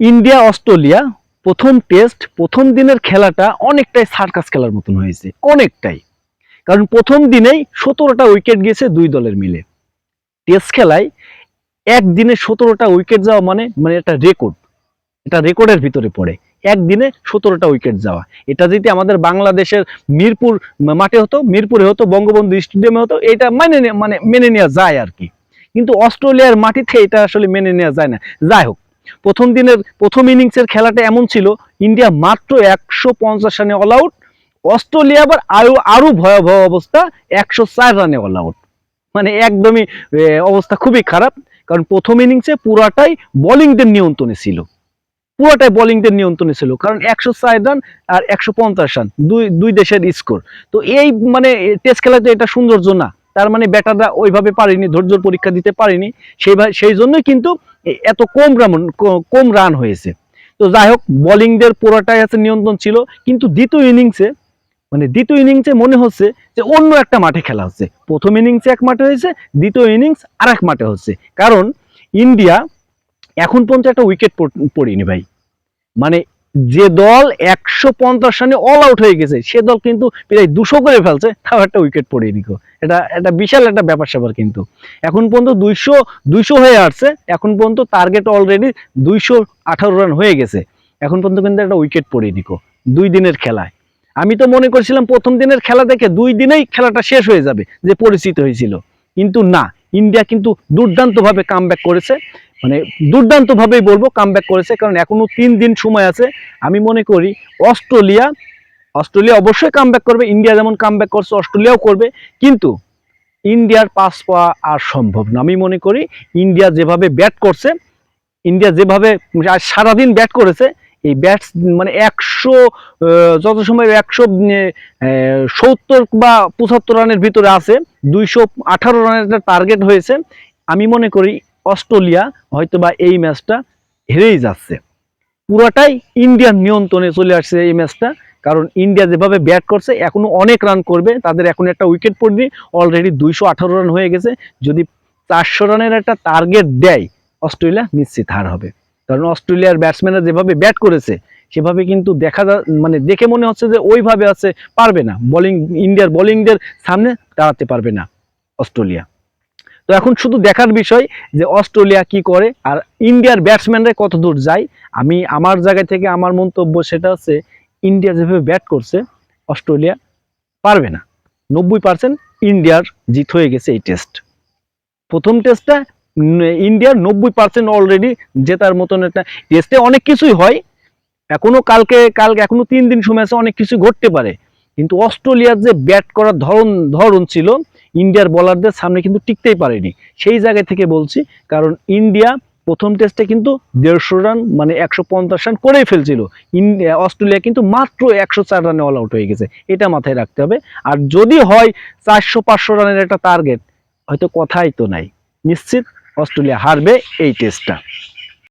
India, Australia, প্রথম test, প্রথম দিনের খেলাটা অনেকটাই সার্কাস খেলার মতন হয়েছে, অনেকটাই। কারণ প্রথম দিনেই সতেরোটা উইকেট গিয়েছে দুই দলের মিলে। টেস্ট খেলায় একদিনে সতেরোটা উইকেট যাওয়া মানে মানে একটা রেকর্ড। এটা রেকর্ডের ভিতরে পড়ে। একদিনে সতেরোটা উইকেট যাওয়া। এটা যদি আমাদের বাংলাদেশের মিরপুর মাঠে হতো, মিরপুরে হতো, বঙ্গবন্ধু স্টেডিয়ামে হতো, এটা মানে মানে মেনে নেওয়া যায় আর কি। কিন্তু অস্ট্রেলিয়ার মাটিতে এটা আসলে মেনে নেওয়া যায় না। যাই হোক প্রথম দিনের, প্রথম ইনিংসের খেলাটা এমন ছিল, ইন্ডিয়া মাত্র একশো পঞ্চাশ রানে অল আউট অস্ট্রেলিয়া আবার আরও আরও ভয়াবহ অবস্থা, একশো চার রানে অল আউট মানে একদমই অবস্থা খুবই খারাপ, কারণ প্রথম ইনিংসে পুরাটাই বোলিংদের নিয়ন্ত্রণে ছিল। পুরোটাই বোলিংদের নিয়ন্ত্রণে ছিল, কারণ একশো চার রান আর একশো পঞ্চাশ রান, দুই দুই দেশের স্কোর তো এই মানে টেস্ট খেলাতে এটা সৌন্দর্য না। তার মানে ব্যাটাররা ওইভাবে পারেনি, ধৈর্যর পরীক্ষা দিতে পারেনি। সেই সেই জন্যই কিন্তু এত কম রান কম রান হয়েছে। তো যাই হোক বোলিংদের পুরোটাই আছে নিয়ন্ত্রণ ছিল, কিন্তু দ্বিতীয় ইনিংসে মানে দ্বিতীয় ইনিংসে মনে হচ্ছে যে অন্য একটা মাঠে খেলা হচ্ছে। প্রথম ইনিংসে এক মাঠে হয়েছে, দ্বিতীয় ইনিংস আর এক মাঠে হচ্ছে। কারণ ইন্ডিয়া এখন পর্যন্ত একটা উইকেট পড়িনি ভাই। মানে যে দল একশো পঞ্চাশ রানে অল আউট হয়ে গেছে, সে দল কিন্তু প্রায় দুশো করে ফেলছে, তাও একটা উইকেট পড়িয়ে নিকো এটা এটা বিশাল একটা ব্যাপার স্যাপার কিন্তু। এখন পর্যন্ত দুইশো দুইশো হয়ে আসছে, এখন পর্যন্ত টার্গেট অলরেডি দুইশো আঠারো রান হয়ে গেছে। এখন পর্যন্ত কিন্তু একটা উইকেট পড়িয়ে নিকো দুই দিনের খেলায়। আমি তো মনে করছিলাম প্রথম দিনের খেলা দেখে দুই দিনেই খেলাটা শেষ হয়ে যাবে, যে পরিচিত হয়েছিল। কিন্তু না ইন্ডিয়া কিন্তু দুর্দান্তভাবে কাম করেছে। মানে দুর্দান্তভাবেই বলব কাম করেছে, কারণ এখনও তিন দিন সময় আছে। আমি মনে করি অস্ট্রেলিয়া অস্ট্রেলিয়া অবশ্যই কাম করবে। ইন্ডিয়া যেমন কাম করছে, অস্ট্রেলিয়াও করবে। কিন্তু ইন্ডিয়ার পাস পাওয়া আর সম্ভব না। আমি মনে করি ইন্ডিয়া যেভাবে ব্যাট করছে ইন্ডিয়া যেভাবে আজ সারাদিন ব্যাট করেছে এই ব্যাট মানে একশো যত সময় একশো সত্তর বা পঁচাত্তর রানের ভিতরে আছে, দুইশো আঠারো রানের একটা টার্গেট হয়েছে। আমি মনে করি অস্ট্রেলিয়া হয়তো বা এই ম্যাচটা হেরেই যাচ্ছে। পুরাটাই ইন্ডিয়ার নিয়ন্ত্রণে চলে আসছে এই ম্যাচটা কারণ ইন্ডিয়া যেভাবে ব্যাট করছে, এখনও অনেক রান করবে, তাদের এখন একটা উইকেট পড়বে অলরেডি দুইশো আঠারো রান হয়ে গেছে। যদি চারশো রানের একটা টার্গেট দেয়, অস্ট্রেলিয়া নিশ্চিত হার হবে। কারণ অস্ট্রেলিয়ার ব্যাটসম্যানরা যেভাবে ব্যাট করেছে, সেভাবে কিন্তু দেখা মানে দেখে মনে হচ্ছে যে ওইভাবে আছে, পারবে না। বোলিং ইন্ডিয়ার বোলিংদের সামনে দাঁড়াতে পারবে না অস্ট্রেলিয়া। তো এখন শুধু দেখার বিষয় যে অস্ট্রেলিয়া কি করে আর ইন্ডিয়ার ব্যাটসম্যানরা কত দূর যায়। আমি আমার জায়গা থেকে আমার মন্তব্য সেটা হচ্ছে ইন্ডিয়া যেভাবে ব্যাট করছে, অস্ট্রেলিয়া পারবে না। নব্বই পার্সেন্ট ইন্ডিয়ার জিত হয়ে গেছে এই টেস্ট প্রথম টেস্টটা ইন্ডিয়ার নব্বই পার্সেন্ট অলরেডি জেতার মতন একটা টেস্টে অনেক কিছুই হয়। এখনও কালকে কালকে এখনও তিন দিন সময় আছে, অনেক কিছু ঘটতে পারে। কিন্তু অস্ট্রেলিয়ার যে ব্যাট করার ধরন ধরন ছিল ইন্ডিয়ার বলারদের সামনে কিন্তু টিকতেই পারেনি। সেই জায়গা থেকে বলছি, কারণ ইন্ডিয়া প্রথম টেস্টে কিন্তু দেড়শো রান মানে একশো পঞ্চাশ রান করেই ফেলছিল। ইন্ডিয়া অস্ট্রেলিয়া কিন্তু মাত্র একশো চার রানে অল আউট হয়ে গেছে। এটা মাথায় রাখতে হবে। আর যদি হয় চারশো পাঁচশো রানের একটা টার্গেট হয়তো কথাই তো নাই। নিশ্চিত? অস্ট্রেলিয়া হারবে এই টেস্টটা।